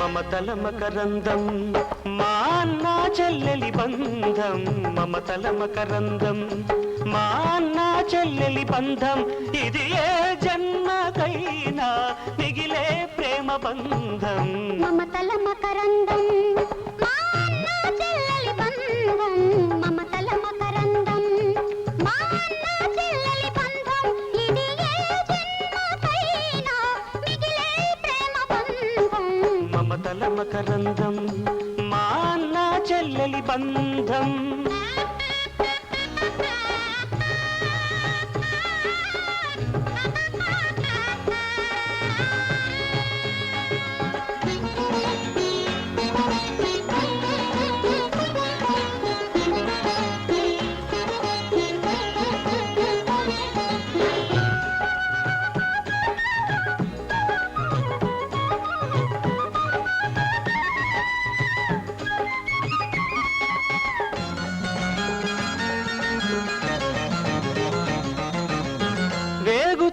మమతల మకరందం మా అన్న చెల్లెలి బంధం. మమతల మకరందం మా అన్న చెల్లెలి బంధం. ఇది ఏ జన్మకైనా మిగిలే ప్రేమ బంధం. మమతల మకరందం. మా అన్న చెల్లెలి బంధం మమతల మకరందం. మా అన్న చెల్లెలి బంధం ఇది ఏ జన్మకైనా మిగిలే ప్రేమ బంధం. మమతల మకరందం మా అన్న చెల్లెలి బంధం.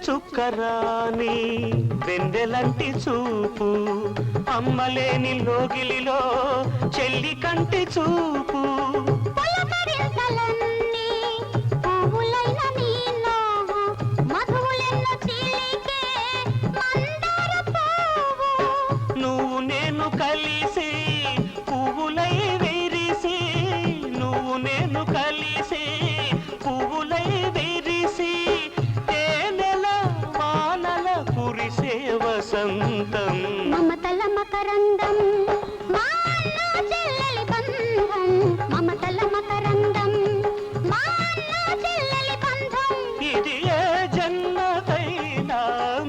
చుక్కరాని వెన్నెలంటి చూపు అమ్మలేని లోగిలిలో చెల్లి కంటి చూపు. మకరందం మా చెల్లెలి బంధం మమతల మకరందం. మా చెల్లెలి బంధం. ఇది ఏ జన్మకైనా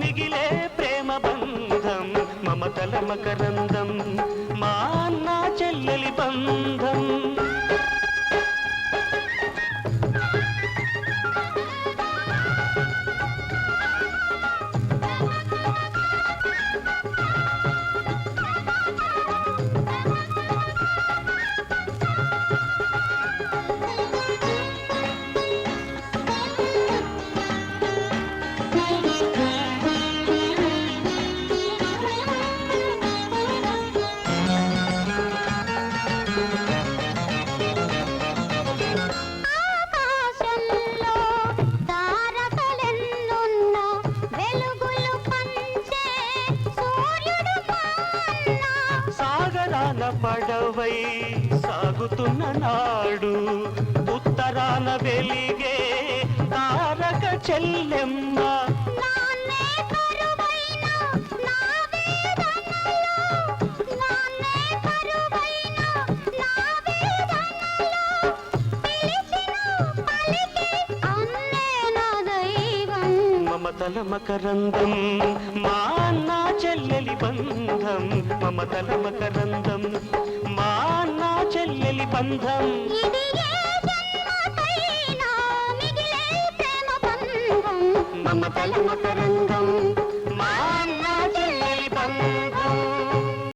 మిగిలే ప్రేమ బంధం మమతల మకరందం. ఉత్తరాల పడవై సాగుతున్న నాడు ఉత్తరాన వెలిగే తారక చెల్లెమ్మ. మమతల మకరందం మా అన్న చెల్లెలి బంధం. మమతల మకరందం మా అన్న చెల్లెలి బంధం. మమతల మకరందం